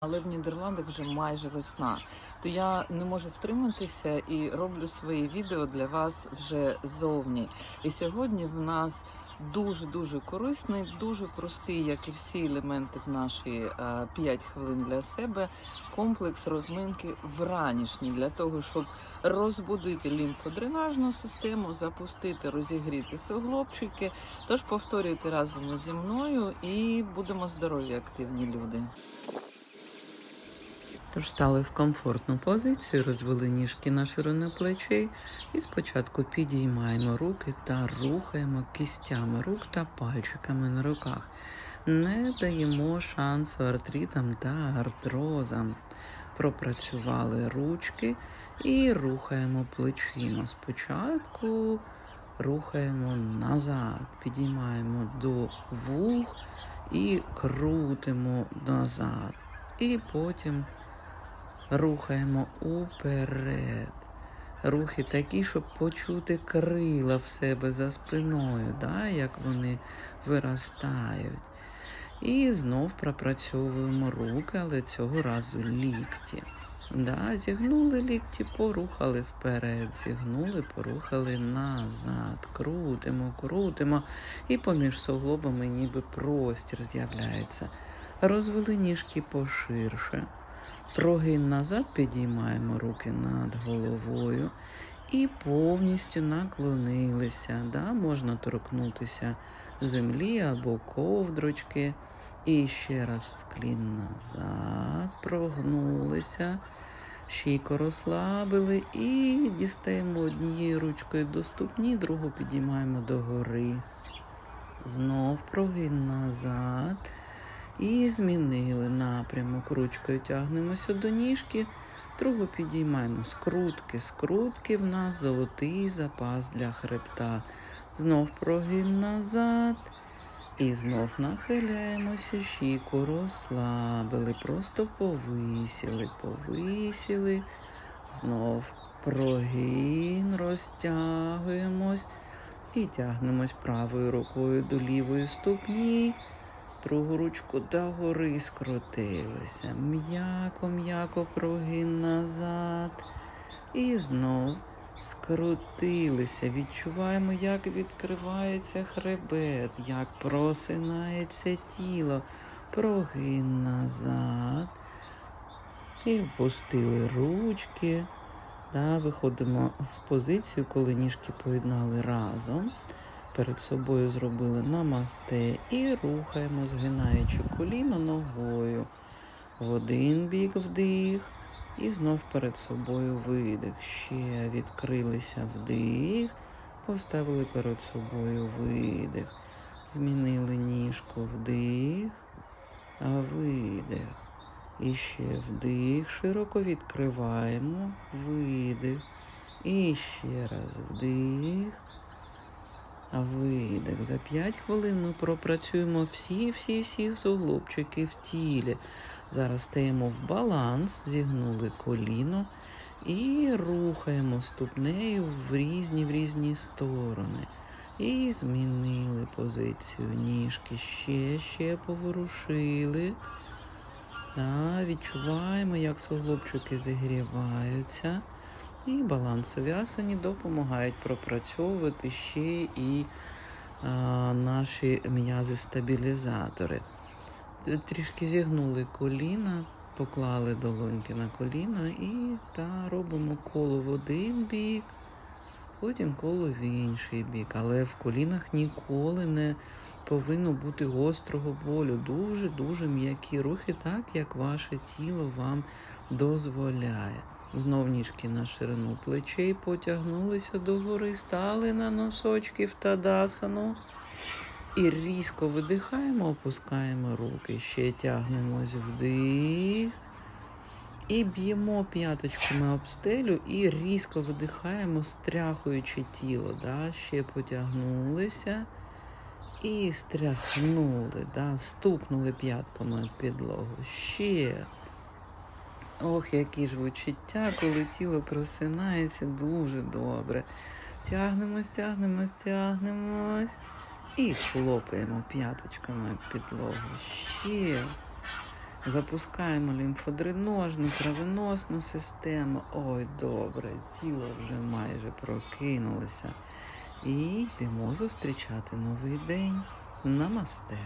Але в Нідерландах вже майже весна, то я не можу втриматися і роблю свої відео для вас вже зовні. І сьогодні в нас дуже дуже корисний, дуже простий, як і всі елементи в наші 5 хвилин для себе. Комплекс розминки вранішній для того, щоб розбудити лімфодренажну систему, запустити, розігріти суглобчики. Тож повторюйте разом зі мною і будемо здорові, активні люди. Тож стали в комфортну позицію, розвели ніжки на ширину плечей і спочатку підіймаємо руки та рухаємо кістями рук та пальчиками на руках. Не даємо шансу артритам та артрозам. Пропрацювали ручки і рухаємо плечима. Спочатку рухаємо назад, підіймаємо до вух і крутимо назад. І потім рухаємо уперед. Рухи такі, щоб почути крила в себе за спиною, да, як вони виростають. І знов пропрацьовуємо руки, але цього разу лікті. Да, зігнули лікті, порухали вперед, зігнули, порухали назад. Крутимо, крутимо. І поміж суглобами ніби простір з'являється. Розвели ніжки поширше. Прогин назад підіймаємо руки над головою і повністю наклонилися. Да? Можна торкнутися землі або ковдрочки. І ще раз вклін назад, прогнулися, шийку розслабили і дістаємо однією ручкою до ступні, другу підіймаємо догори. Знов прогин назад. І змінили напрямок. Ручкою тягнемося до ніжки, другу підіймаємо скрутки. Скрутки в нас золотий запас для хребта. Знов прогин назад. І знов нахиляємося, щіку розслабили, просто повисіли, повисіли. Знов прогин, розтягуємось і тягнемось правою рукою до лівої ступні. Другу ручку догори скрутилися. М'яко, м'яко прогин назад. І знов скрутилися. Відчуваємо, як відкривається хребет, як просинається тіло. Прогин назад. І впустили ручки. Да, Виходимо в позицію, коли ніжки поєднали разом перед собою зробили намасте і рухаємо, згинаючи коліно ногою. В один бік вдих. І знов перед собою видих. Ще відкрилися вдих, поставили перед собою видих. Змінили ніжку вдих, а видих. І ще вдих. Широко відкриваємо, видих. І ще раз вдих. Видих. За 5 хвилин ми пропрацюємо всі-всі-всі суглобчики в тілі. Зараз стаємо в баланс, зігнули коліно і рухаємо ступнею в різні в різні сторони. І змінили позицію ніжки. Ще, ще поворушили. Да, відчуваємо, як суглобчики зігріваються. І балансові асані допомагають пропрацьовувати ще і а, наші м'язи-стабілізатори. Трішки зігнули коліна, поклали долоньки на коліна і та робимо коло в один бік, потім коло в інший бік. Але в колінах ніколи не повинно бути гострого болю. Дуже-дуже м'які рухи, так як ваше тіло вам дозволяє. Знов ніжки на ширину плечей потягнулися догори, стали на носочки в тадасану. І різко видихаємо, опускаємо руки, ще тягнемось вдих. І б'ємо п'яточками об стелю і різко видихаємо, стряхуючи тіло. Да? Ще потягнулися і стряхнули, да? стукнули п'ятками об підлогу. Ще. Ох, які ж відчуття, коли тіло просинається дуже добре. Тягнемось, тягнемось, тягнемось. І хлопаємо п'яточками підлогу. Ще. Запускаємо лімфодреножну, кровоносну систему. Ой, добре, тіло вже майже прокинулося. І йдемо зустрічати новий день. Намасте.